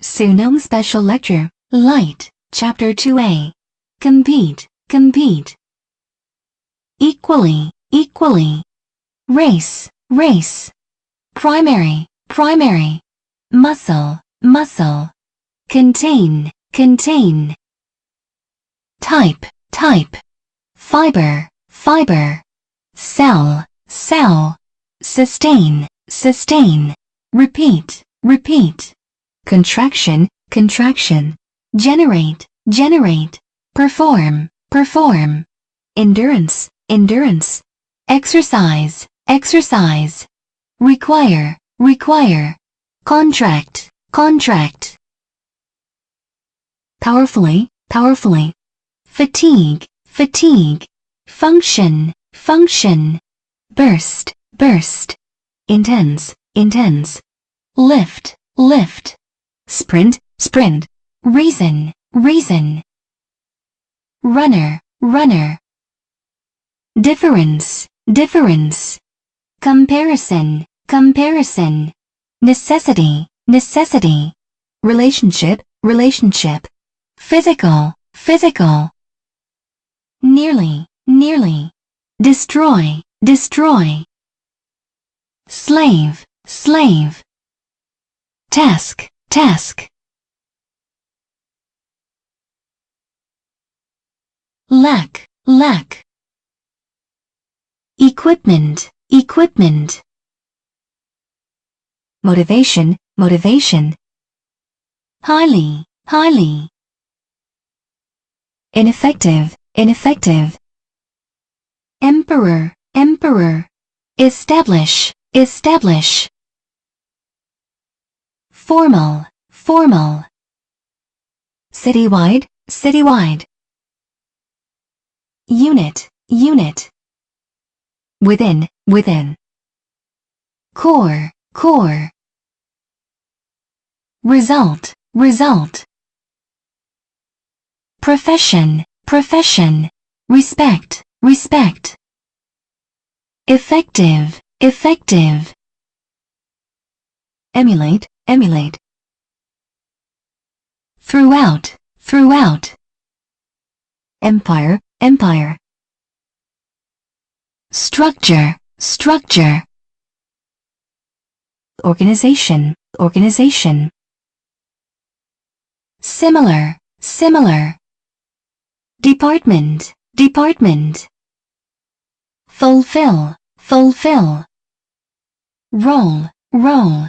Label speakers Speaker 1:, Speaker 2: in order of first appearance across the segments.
Speaker 1: Sunome Special Lecture, Light, Chapter 2a. Compete, compete. Equally, equally. Race, race. Primary, primary. Muscle, muscle. Contain, contain. Type, type. Fiber, fiber. Cell, cell. Sustain, sustain. Repeat, repeat. Contraction, contraction. Generate, generate. Perform, perform. Endurance, endurance. Exercise, exercise. Require, require. Contract, contract. Powerfully, powerfully. Fatigue, fatigue. Function, function. Burst, burst. Intense, intense. Lift, lift. Sprint, sprint. Reason, reason. Runner, runner. Difference, difference. Comparison, comparison. Necessity, necessity. Relationship, relationship. Physical, physical. Nearly, nearly. Destroy, destroy. Slave, slave. Task, task. Lack, lack. Equipment, equipment. Motivation, motivation. Highly, highly. Ineffective, ineffective. Emperor, emperor. Establish, establish. Formal, formal. Citywide, citywide. Unit, unit. Within, within. Core, core. Result, result. Profession, profession. Respect, respect. Effective, effective. Emulate, emulate. Throughout, throughout. Empire, empire. Structure, structure. Organization, organization. Similar, similar. Department, department. Fulfill, fulfill. Role, role.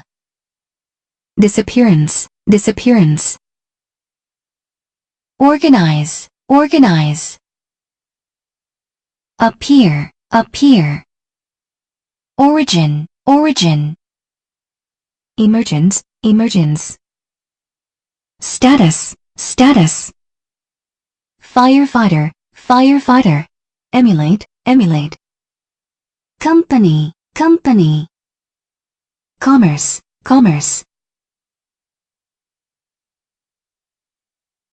Speaker 1: Disappearance, disappearance. Organize, organize. Appear, appear. Origin, origin. Emergence, emergence. Status, status. Firefighter, firefighter. Emulate, emulate. Company, company. Commerce, commerce.